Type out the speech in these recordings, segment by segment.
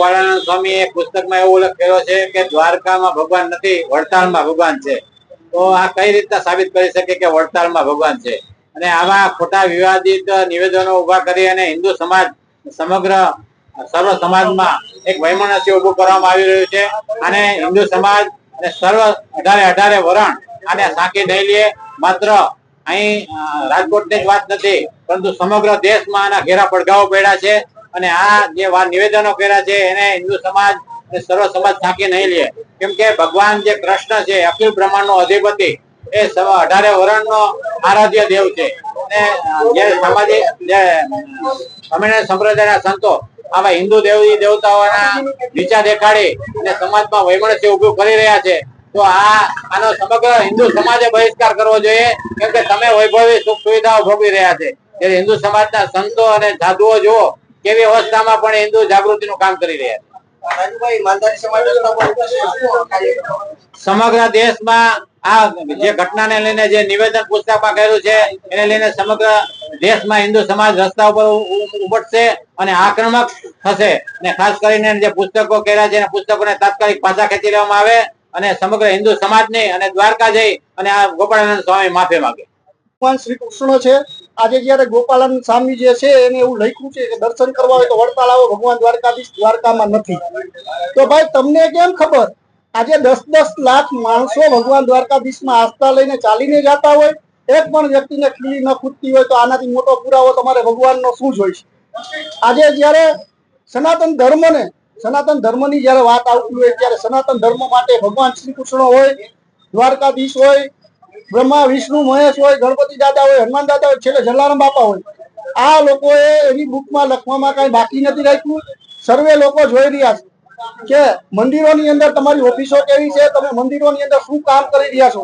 ગોપાળાનંદ સ્વામી એ પુસ્તકમાં એવો કર્યો છે કે દ્વારકામાં ભગવાન નથી, વડતાલમાં ભગવાન છે. તો આ કઈ રીતના સાબિત કરી શકે કે વડતાલમાં ભગવાન છે? અને આવા ખોટા વિવાદિત નિવેદનો ઊભા કરી અને હિન્દુ સમાજ સમગ્ર સર્વ સમાજમાં એક વૈમનસ્ય ઉભું કરવામાં આવી રહ્યું છે. અને હિન્દુ સમાજ અને સર્વ અઢારે અઢારે વરણ આને સાંકી નહીં લઈએ માત્ર અહીં રાજકોટની જ વાત નથી, પરંતુ સમગ્ર દેશમાં આના ઘેરા પડઘાઓ પડ્યા છે. અને આ જે નિવેદનો કર્યા છે, એને હિન્દુ સમાજ સર્વ સમાજ થાકી નહીં લે. કેમ કે ભગવાન જે કૃષ્ણ છે, અખિલ બ્રહ્માંડનો અધિપતિ, એ અઢારે વરણ નો આરાધ્ય દેવ છે. અને જે સામાજિક, જે સ્વામિનારાયણ સંપ્રદાયના સંતો, આવા હિન્દુ દેવી દેવતાઓના નીચા દેખાડી અને સમાજમાં વૈમણસ્ય ઉભું કરી રહ્યા છે. તો આ, આનો સમગ્ર હિન્દુ સમાજે બહિષ્કાર કરવો જોઈએ, કેમ કે તમે વૈભવી સુખ સુવિધાઓ ભોગવી રહ્યા છે. ત્યારે હિન્દુ સમાજના સંતો અને સાધુઓ જુઓ કેવી અવસ્થામાં પણ હિન્દુ જાગૃતિનું કામ કરી રહ્યા? સમગ્ર દેશમાં આ જે ઘટનાને લઈને જે નિવેદન પુસ્તકમાં કર્યું છે, એને લઈને સમગ્ર દેશમાં હિન્દુ સમાજ રસ્તા ઉપર ઉમટશે અને આક્રમક થશે. અને ખાસ કરીને જે પુસ્તકો કર્યા છે પુસ્તકોને તાત્કાલિક પાછા ખેંચી લેવામાં આવે અને સમગ્ર હિન્દુ સમાજની અને દ્વારકા જઈ અને આ ગોપાળાનંદ સ્વામી માફી માંગે. ભગવાન શ્રી કૃષ્ણ છે. આજે જયારે ગોપાલન સ્વામી જે છે એને એવું લખ્યું છે કે દર્શન કરવા હોય તો વડતાલ આવો ભગવાન દ્વારકાધીશ દ્વારકામાં નથી. તો ભાઈ તમને કેમ ખબર? આજે દસ દસ લાખ માણસો ભગવાન દ્વારકાધીશમાં આસ્થા લઈને ચાલીને જતા હોય, એક પણ વ્યક્તિને ખીલી ન ખૂટતી હોય તો આનાથી મોટો પુરાવો તમારે ભગવાનનો શું જોઈ છે આજે જયારે સનાતન ધર્મને, સનાતન ધર્મની જયારે વાત આવતી હોય, ત્યારે સનાતન ધર્મ માટે ભગવાન શ્રી કૃષ્ણ હોય, દ્વારકાધીશ હોય બ્રહ્મા, વિષ્ણુ, મહેશ હોય, ગણપતિ દાદા હોય, હનુમાન દાદા હોય, છેલ્લે જલારામ બાપા હોય. આ લોકોએ એની બુકમાં લખવામાં કઈ બાકી નથી રાખ્યું. સર્વે લોકો જોઈ રહ્યા છે કે મંદિરોની અંદર તમારી ઓફિસો કેવી છે, તમે મંદિરોની અંદર શું કામ કરી રહ્યા છો?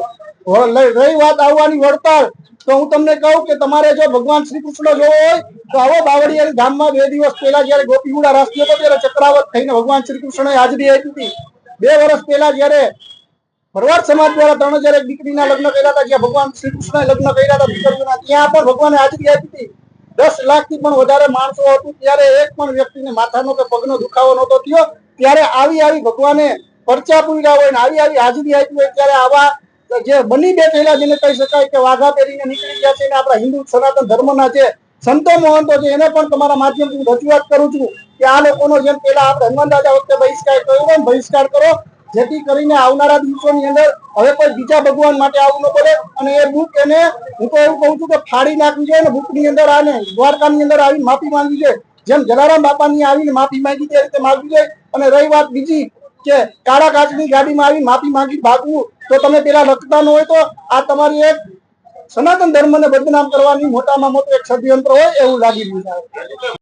રહી વાત આવવાની વડતાલ તો હું તમને કહું કે તમારે જો ભગવાન શ્રી કૃષ્ણ જોવો હોય, તો આવો બાવળિયા ધામમાં બે દિવસ પહેલા જયારે ગોપીગુડા રાષ્ટ્રીય ત્યારે ચક્રાવત થઈને ભગવાન શ્રી કૃષ્ણએ હાજરી આપી હતી, બે વર્ષ પહેલા જયારે ભરવાડ સમાજ દ્વારા ત્રણ હજાર એક દીકરીના લગ્ન કર્યા હતા, જ્યાં ભગવાન શ્રી કૃષ્ણ લગ્ન કર્યા હતા દીકરીઓના, ત્યાં પણ ભગવાને હાજરી આપી હતી. દસ લાખથી પણ વધારે માણસો હતું, ત્યારે એક પણ વ્યક્તિને માથાનો કે પગનો દુખાવો નહોતો થયો. ત્યારે આવી આવી ભગવાને પરચા પૂર્યા હોય ને આવી આવી હાજરી આપી હોય, ત્યારે આવા જે બની બેઠેલા જેને કહી શકાય કે વાઘા પહેરીને નીકળી ગયા છે ને આપણા હિન્દુ સનાતન ધર્મના જે સંતો મહંતો છે, એને પણ તમારા માધ્યમથી રજૂઆત કરું છું કે આ લોકોનો જેમ પેલા આપણે હનુમાન દાદા વખતે બહિષ્કાર કર્યો બહિષ્કાર કરો જેથી કરીને આવનારા દિવસોની અંદર હવે કોઈ બીજા ભગવાન માટે આવું ન પડે. અને એ બુક એને, હું તો એવું કહું છું કે ફાડી નાખવી જોઈએ ને બુકની અંદર આને, દ્વારકાની અંદર આવીને માફી માંગવી જોઈએ. જેમ જલારામ બાપાની આવીને માફી માંગી તે રીતે માંગવી જોઈએ. અને રહી વાત બીજી કે કાળા કાચની ગાડીમાં આવી માફી માંગી ભાગવું, તો તમે પેલા લખતા ન હોય તો આ તમારી એક સનાતન ધર્મને બદનામ કરવાની મોટામાં મોટું એક ષડયંત્ર હોય એવું લાગી રહ્યું છે.